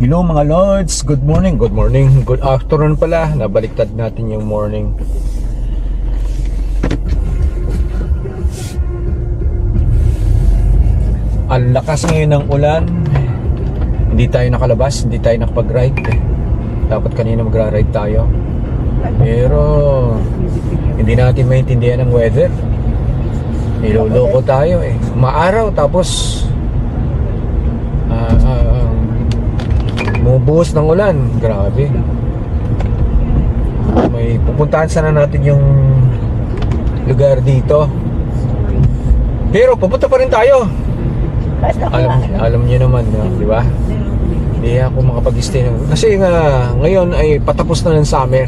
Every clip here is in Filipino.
Hello mga lords, good morning, good morning, good afternoon pala. Nabaliktad natin yung morning. Ang lakas ngayon ng ulan. Hindi tayo nakalabas, hindi tayo nakapag-ride. Dapat kanina magra-ride tayo. Pero hindi natin maintindihan ang weather. Niloloko tayo eh. Maaraw tapos ah ah, bumubuhos ng ulan. Grabe. May pupuntahan sana natin yung lugar dito. Pero pupunta pa rin tayo. Alam, alam niyo naman, no? di ba? Hindi ako makapag-stay ng... Kasi nga, ngayon ay patapos na ng summer.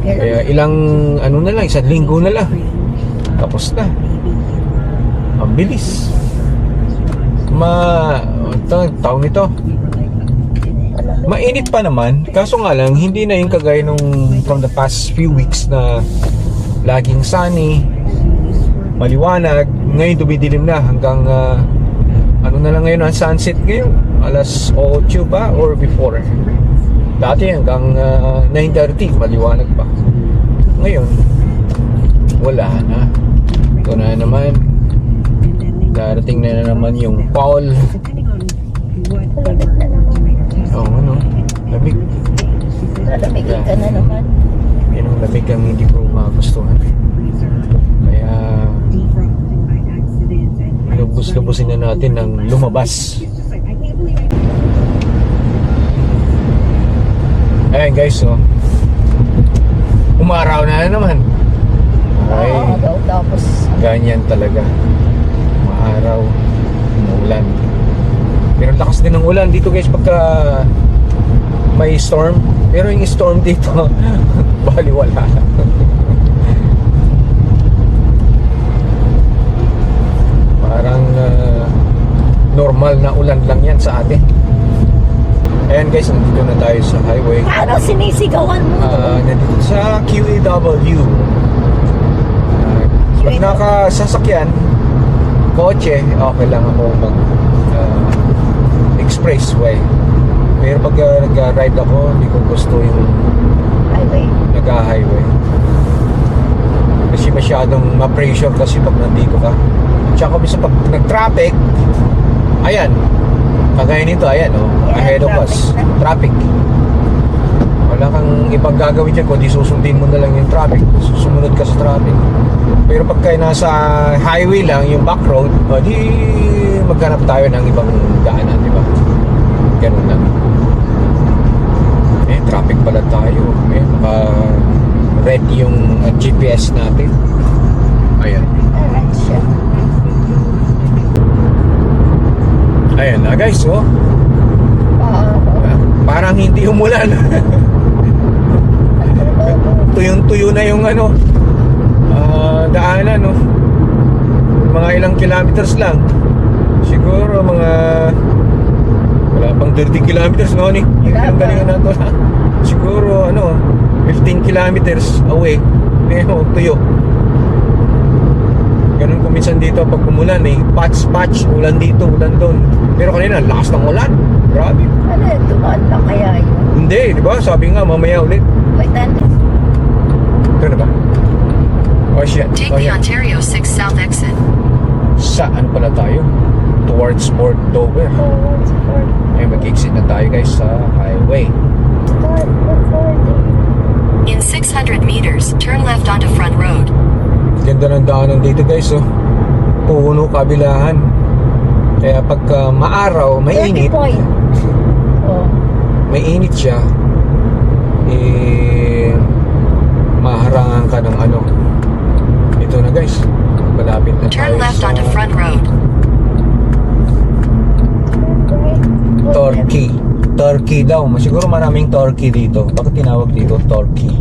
Kaya ilang, ano na lang, isang linggo na lang. Tapos na. Ang bilis. Ma... Taong ito. Mainit pa naman. Kaso nga lang, hindi na yung kagaya nung from the past few weeks na laging sunny, maliwanag. Ngayon dumidilim na hanggang ah, ano na lang ngayon ang sunset ngayon. Alas 8 ba or before? Dati hanggang ah, 9.30 maliwanag pa. Ngayon, wala na. Ito na naman. Darating na, na naman yung fall. Malamig na naman. Oh, ano? Lamig. Malamigin ka na naman. Yan ang lamig ang hindi ko magustuhan. Kaya lubos-lubosin na natin ng lumabas. Ayan guys, oh. Umaraw na naman. Ay, Oo, daw, tapos ganyan talaga. Maaraw, umulan. Pero lakas din ng ulan dito guys pagka may storm. Pero yung storm dito, baliwala. Parang ah, normal na ulan lang yan sa atin. Ayan guys, nandito na tayo sa highway. ano sinisigawan mo? Ah, nandito sa QEW. Uh, pag nakasasakyan, kotse, okay lang ako mag ah, expressway. Pero pag ah, nag-ride ako, hindi ko gusto yung Highway. nag-highway. Kasi masyadong ma-pressure kasi pag nandito ka. Tsaka minsan pag nag-traffic, ayan, kagaya nito, ayan, oh, Yeah, ahead of traffic us, na. traffic. Wala kang ibang gagawin dyan, kundi susundin mo na lang yung traffic. Sumunod ka sa traffic. Pero pag kayo nasa highway lang, yung back road, o di maghanap tayo ng ibang daanan, di ba? Ganun lang. Traffic pala tayo. Eh, naka red yung uh, GPS natin. Ayan. Ayan na guys, oh. Ah, Parang hindi umulan. Tuyong-tuyo na yung ano, ah, daanan, no. Mga ilang kilometers lang. Siguro mga wala pang 30 kilometers no ni. Yung Wala ang pa. Siguro ano, 15 kilometers away. Pero tuyo. Ganun kung minsan dito pag umulan eh, patch patch, ulan dito, ulan doon. Pero kanina, lakas ng ulan. Grabe. ano yun? Dumaan lang kaya yun? Hindi, di ba? Sabi nga mamaya ulit. May tanda. Ito na ba? Oh shit. Take Oh, the. Ontario 6 South exit. Saan pala tayo? Towards Port Dover. Forward, forward, Eh, mag-exit na tayo guys sa highway. In 600 meters, turn left onto Front Road. Ganda ng daanan dito guys oh. Puno kabilahan. Kaya pagka maaraw, 30 mainit. Oh. may init siya, eh, maharangan ka ng ano. Ito na guys. Malapit na tayo Turn left sa onto Front Road. Turkey. Turkey daw. Siguro maraming Turkey dito. Bakit tinawag dito Turkey?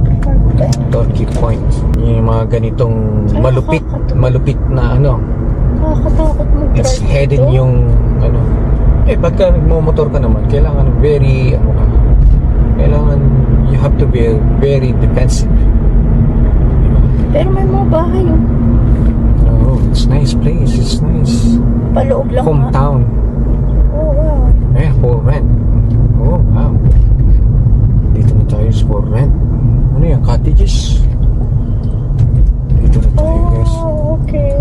Turkey Point. Yung mga ganitong malupit, malupit na ano. Nakakatakot mo. It's hidden yung ano. Eh, pagka nagmumotor ka naman, kailangan very, ano ka, kailangan you have to be very defensive. Pero may mga bahay yung Oh, it's nice place. It's nice. paloob lang nga. Hometown. Oh, wow. Eh, for rent. is for rent. Ano yan? Cottages? Dito na tayo guys. Oh, okay.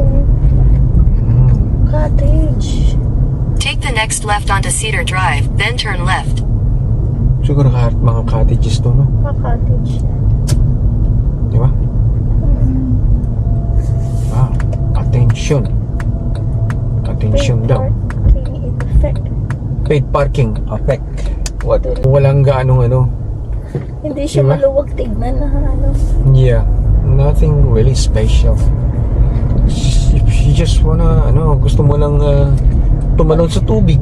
Hmm. Cottage. Take the next left onto Cedar Drive, then turn left. Siguro kahit mga cottages to, no? Pa cottage. Di ba? Mm. Ah, attention. Attention daw. Parking effect. Paid parking. Effect. What? Walang gaanong ano. Hindi siya Diba? maluwag tignan na ano. Yeah. Nothing really special. If you just wanna, ano, gusto mo lang uh, tumalon sa tubig.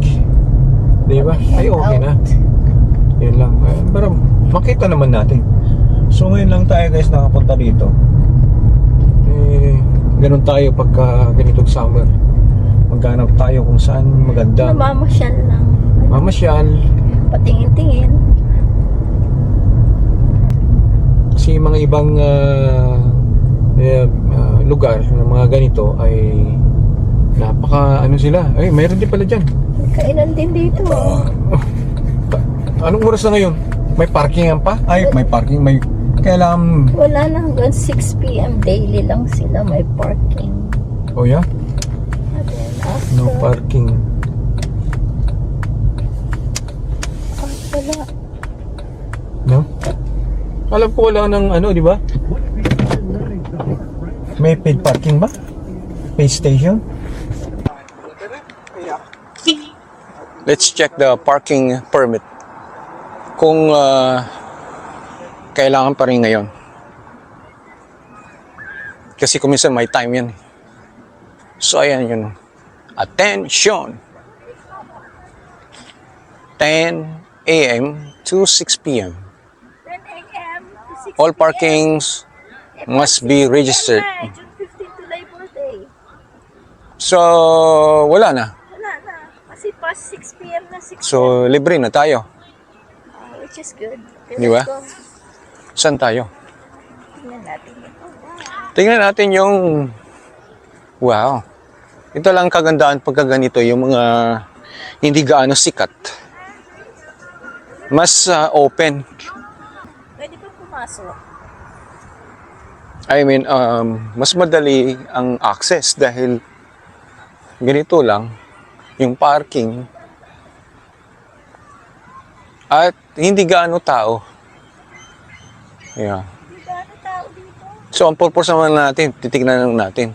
Di ba? Ay, okay na. Yun lang. Eh, pero makita naman natin. So ngayon lang tayo guys nakapunta dito. Eh, ganun tayo pagka ganitong summer. Maghanap tayo kung saan maganda. Namamasyal lang. Mamasyal. Patingin-tingin. Kasi mga ibang eh, ah, lugar na mga ganito ay napaka ano sila. Ay, mayroon din pala dyan. Kainan din dito. Ah. Anong oras na ngayon? May parkingan pa? Ay, may parking. May kailangan... Wala na hanggang 6pm daily lang sila may parking. Oh yeah? Then after, No parking. ah, wala. No? Alam ko wala ng ano, di ba? May paid parking ba? Paid station? Let's check the parking permit. Kung ah, kailangan pa rin ngayon. Kasi kung minsan may time yan. eh. So ayan yun. Attention! 10 a.m. to 6 p.m. 10 a.m. to 6 All parkings must be registered. June 15 to Labor Day. So, wala na. Kasi past 6 p.m. na 6 So, libre na tayo. Ah, which is good. Okay, Di ba? go. Saan tayo? Tingnan natin ito. Tingnan natin yung... Wow. Ito lang kagandahan pagka ganito, yung mga hindi gaano sikat. Mas ah, open. Pwede ba pumasok? I mean, um, mas madali ang access dahil ganito lang yung parking at hindi gaano tao. Yeah. Hindi ba ano tao dito? So, ang purpose naman natin, titignan lang natin.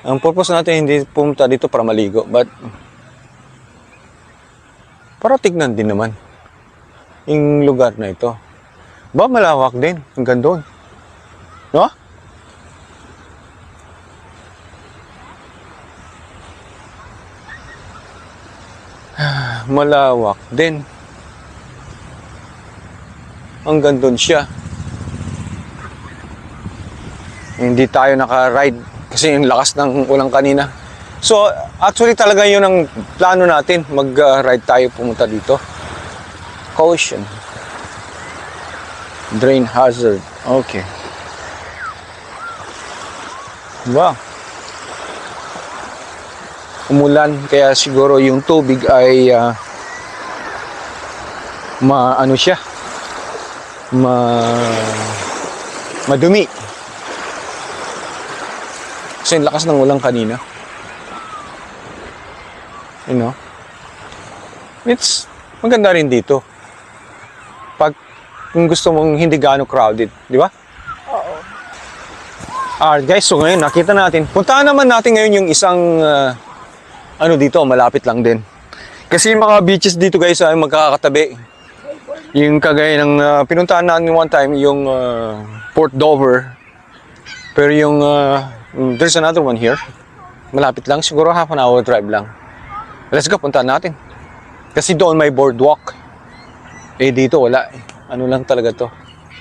Ang purpose natin hindi pumunta dito para maligo, but para tignan din naman yung lugar na ito. Ba, malawak din. Hanggang doon. No? Malawak din. Hanggang doon siya. Hindi tayo naka-ride kasi yung lakas ng ulang kanina. So, actually talaga yun ang plano natin. Mag-ride tayo pumunta dito. Caution. Drain hazard. Okay. Wow. Umulan kaya siguro yung tubig ay ah, ma ano siya ma madumi kasi ang lakas ng ulang kanina you know it's maganda rin dito pag kung gusto mong hindi gaano crowded di ba Oo. Alright guys, so ngayon nakita natin. Puntahan naman natin ngayon yung isang ah, ano dito, malapit lang din. Kasi yung mga beaches dito guys ay magkakatabi. Yung kagaya ng ah, pinuntahan natin one time, yung ah, Port Dover. Pero yung ah, there's another one here. Malapit lang, siguro half an hour drive lang. Let's go, puntahan natin. Kasi doon may boardwalk. Eh dito wala. eh. Ano lang talaga to.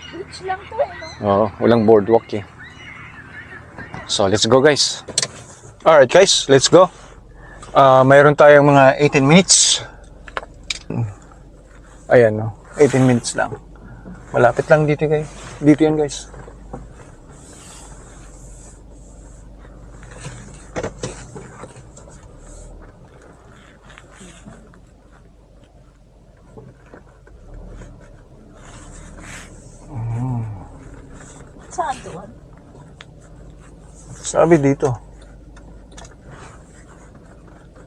Beach lang to eh, no? Oo, walang boardwalk eh. So, let's go guys. Alright guys, let's go. Ah, mayroon tayong mga 18 minutes. Ayan no, 18 minutes lang. Malapit lang dito guys. Dito yan guys. Saan doon? Sabi dito.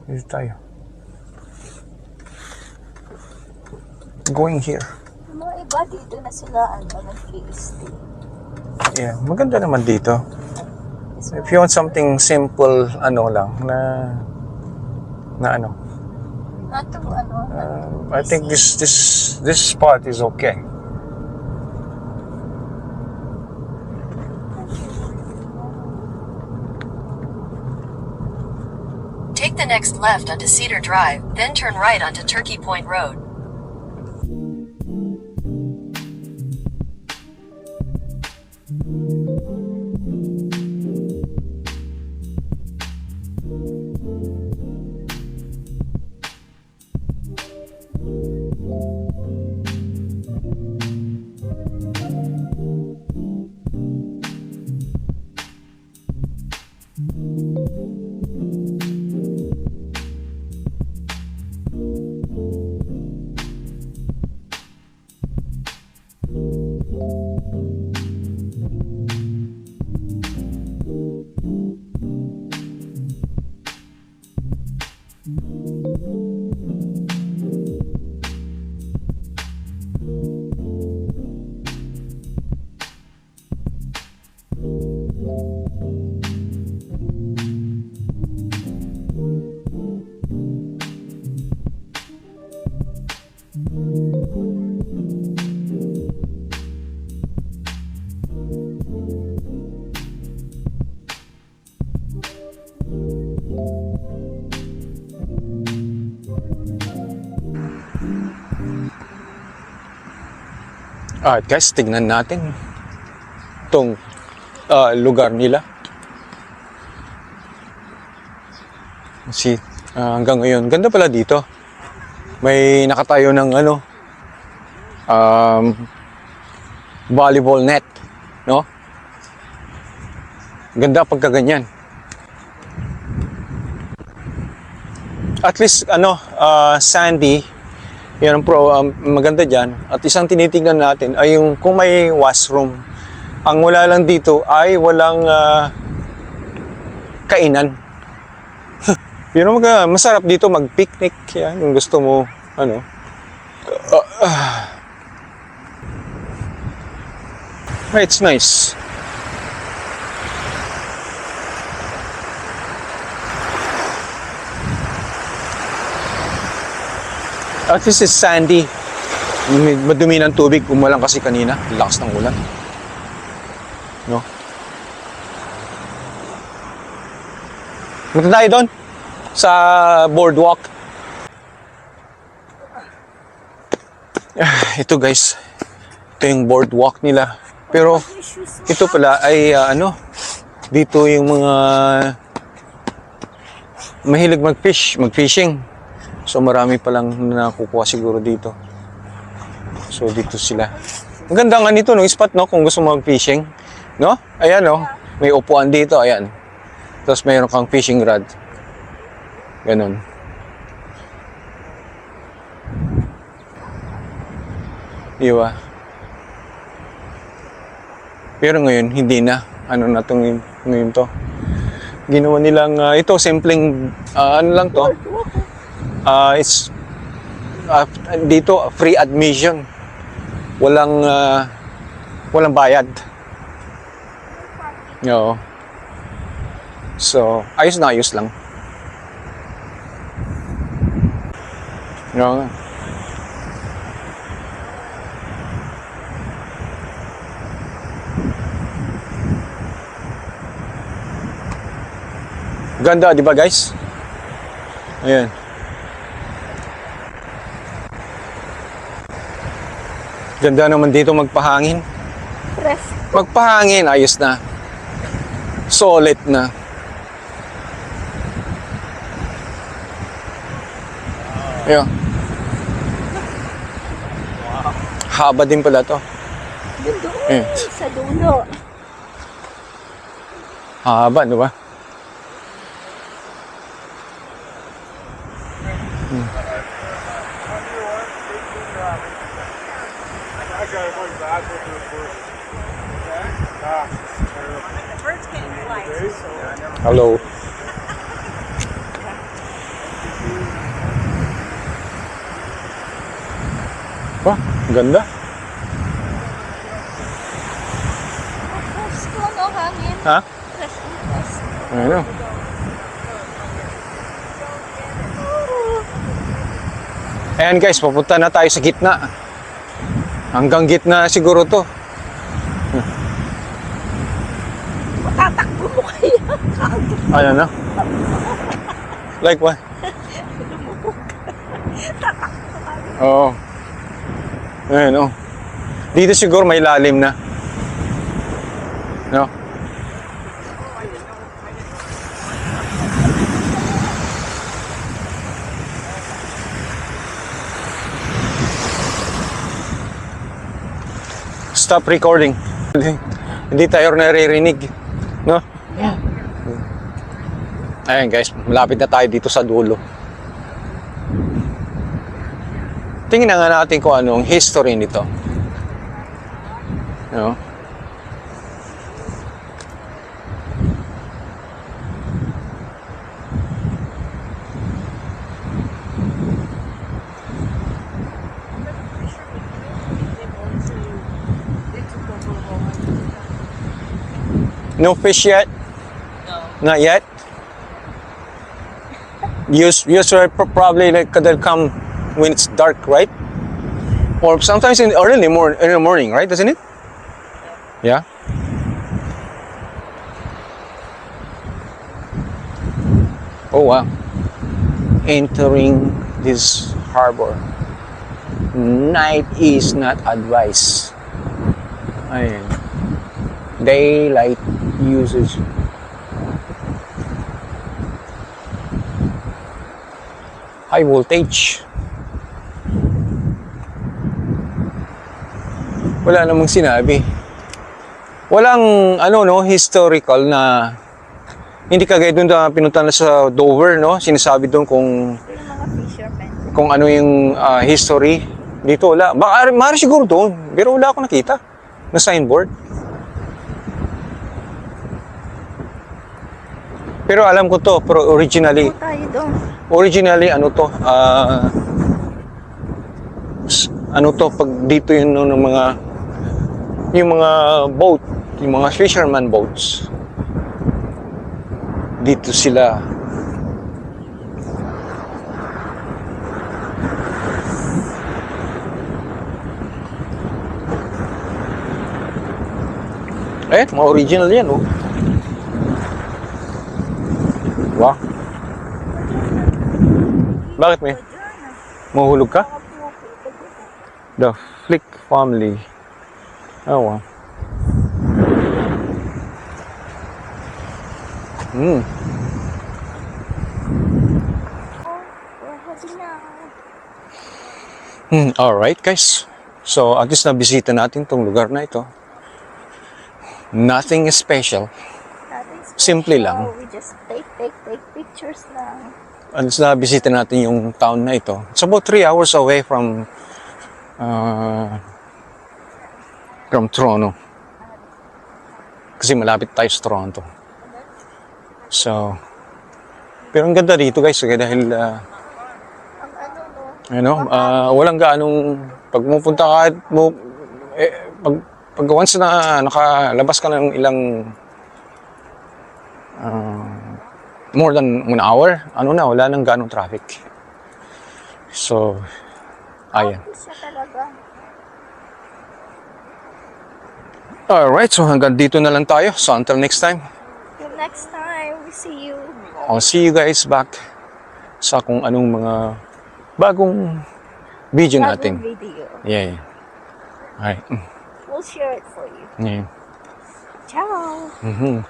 Dito tayo. Going here. Mga iba dito na sila, ano, nag-i-stay. Yeah, maganda naman dito. If you want something simple, ano lang, na, na ano, Ato, ano, uh, I think this, this, this spot is okay. Next left onto Cedar Drive, then turn right onto Turkey Point Road. Alright guys, tignan natin itong ah, lugar nila. See, ah, hanggang ngayon, ganda pala dito. May nakatayo ng ano, um, volleyball net, no? Ganda pagka ganyan. At least, ano, ah, sandy, yan ang pro, um, maganda dyan. At isang tinitingnan natin ay yung kung may washroom. Ang wala lang dito ay walang ah, kainan. Yun ang masarap dito mag-picnic. Yan, kung gusto mo, ano. Ah, ah. it's nice. At least it's sandy. Madumi ng tubig. Umulan kasi kanina. Lakas ng ulan. No? Punta tayo doon. Sa boardwalk. Ah, Ito guys. Ito yung boardwalk nila. Pero ito pala ay ah, ano. Dito yung mga mahilig mag-fish, mag-fishing. So marami palang nakukuha siguro dito. So dito sila. Ang ganda nga nito no, spot no, kung gusto mo mag-fishing. No? Ayan no, may upuan dito, ayan. Tapos mayroon kang fishing rod. Ganon. Diba? Pero ngayon, hindi na. Ano na itong ngayon to. Ginawa nilang, ah, ito, simpleng, ah, ano lang to. Ah, it's ah, dito free admission. Walang ah, walang bayad. Oo. So, ayos na ayos lang. Nga. Ganda, di ba guys? Ayan. Ganda naman dito magpahangin. Fresh. Magpahangin, ayos na. Solid na. Ayan. Haba din pala to. Doon, Eh. sa dulo. Haba, di ba? Hello. Wah, ganda. Presko, no, hangin. Ha? Fresh and fresh. Ayan guys, papunta na tayo sa gitna. Hanggang gitna siguro to. Tatakbo mo kaya. Ano na? Like what? Oo. Ayan, oh. Dito siguro may lalim na. No? Stop recording. Hindi tayo naririnig. No? Ayan guys, malapit na tayo dito sa dulo. Tingnan nga natin kung anong history nito. No? No fish yet? Not yet? Use, usually pro- probably like they'll come when it's dark, right? Or sometimes in early morning, early morning, right? Doesn't it? Yeah. Oh wow! Entering this harbor. Night is not advised. Ayan. Daylight usage. High voltage. Wala namang sinabi. Walang ano no historical na hindi kagaya doon na pinunta na sa Dover no sinasabi doon kung kung ano yung ah, history dito wala baka maaari siguro doon pero wala akong nakita na signboard pero alam ko to pero originally tayo doon. originally ano to ah s- ano to pag dito yun no, ng mga yung mga boat yung mga fisherman boats dito sila eh mga original yan oh wow bakit may mahulog ka? The Flick family. Oh, wow. Hmm. Heading now. Hmm, alright guys. So, at least nabisita natin tong lugar na ito. Nothing special. Simple lang. We just take, take, take pictures lang. At least nabisita natin yung town na ito. It's about 3 hours away from uh, from Toronto. Kasi malapit tayo sa Toronto. So, pero ang ganda dito guys kaya dahil uh, ano no, ano, ah, walang gaanong pag pumunta ka mo eh, pag pag once na nakalabas ka ng ilang ah, more than one hour, ano na, wala nang ganong traffic. So, ayan. Alright, so hanggang dito na lang tayo. So until next time, Till next time, we see you. I'll see you guys back sa kung anong mga bagong video Bagong natin. video. Yeah. Alright. We'll share it for you. Yeah. Ciao. Mhm.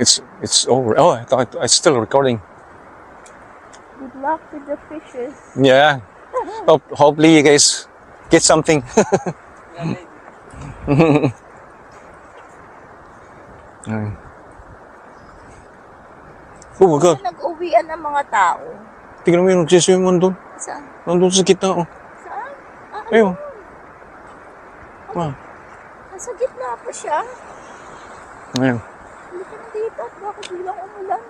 It's it's over. Oh, I thought it's still recording. Good luck with the fishes. Yeah. Hope, hopefully you guys get something. Ayun. Oh my God. Nag-uwian ng mga tao. Tingnan mo yung nagsiswimmon doon. Saan? Nandun sa gitna. Oh. Saan? Ah, Ayun. Pa. Nasa gitna pa siya. Ngayon. Hindi ka na dito at baka biglang umulan?